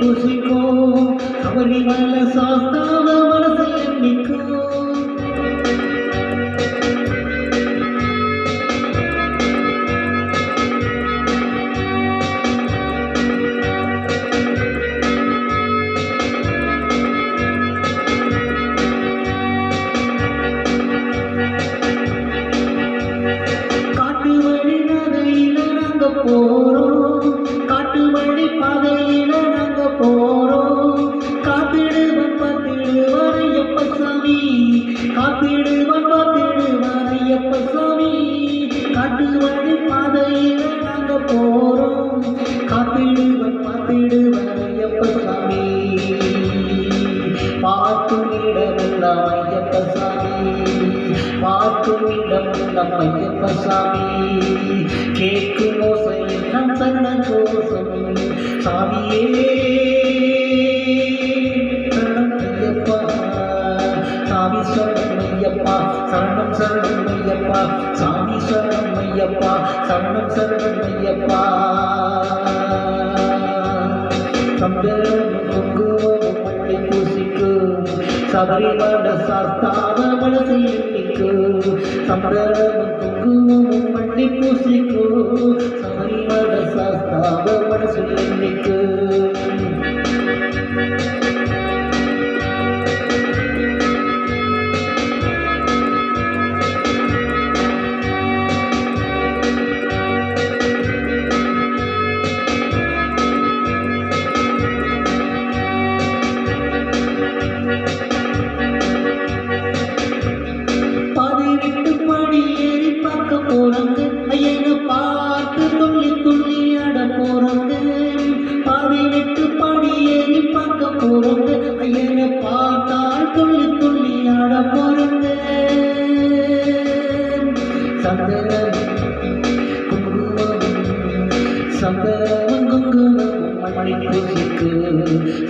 துஷிகோ அவரி வல்ல சாஸ்தாவ இடமெல்லாம் ஐயப்ப சாமி பார்க்கும் நம் ஐயப்ப சாமி கேட்கும் ஓசை எல்லாம் சரண கோசம் சாமியே சரணம் ஐயப்பா சரணம் ஐயப்பா சரணம் ஐயப்பா சாமி சரணம் ஐயப்பா சரணம் சரணம் ஐயப்பா சந்திரன் குங்குமம் ശബരിമല സാസ്ഥാനമണ സീനിക്കൂ സംഭരമും കുങ്കുമവും മണ്ണിപ്പൂസിക്കൂ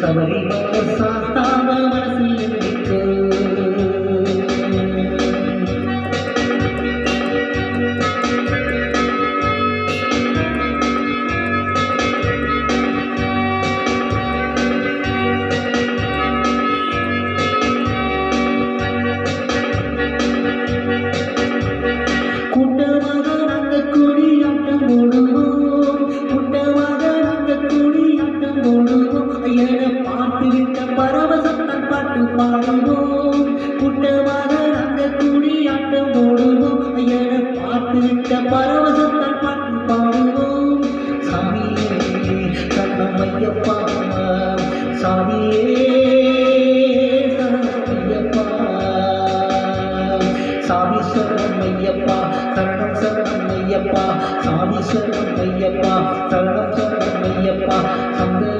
சபரிமல சாஸ்தாவ மனசில் பாடுவோம். கூட்டமாக அந்த கூடி ஆட்டம் போடுவோம். என பார்த்து விட்ட பரவசத்தன் பாட்டு பாடுவோம். சாமியே கண்ணம் ஐயப்பா. சாமியே சாமி சரணம் ஐயப்பா. சரணம் சரணம் ஐயப்பா. சாமி சரணம் ஐயப்பா. சரணம் சரணம் ஐயப்பா. சந்தரம்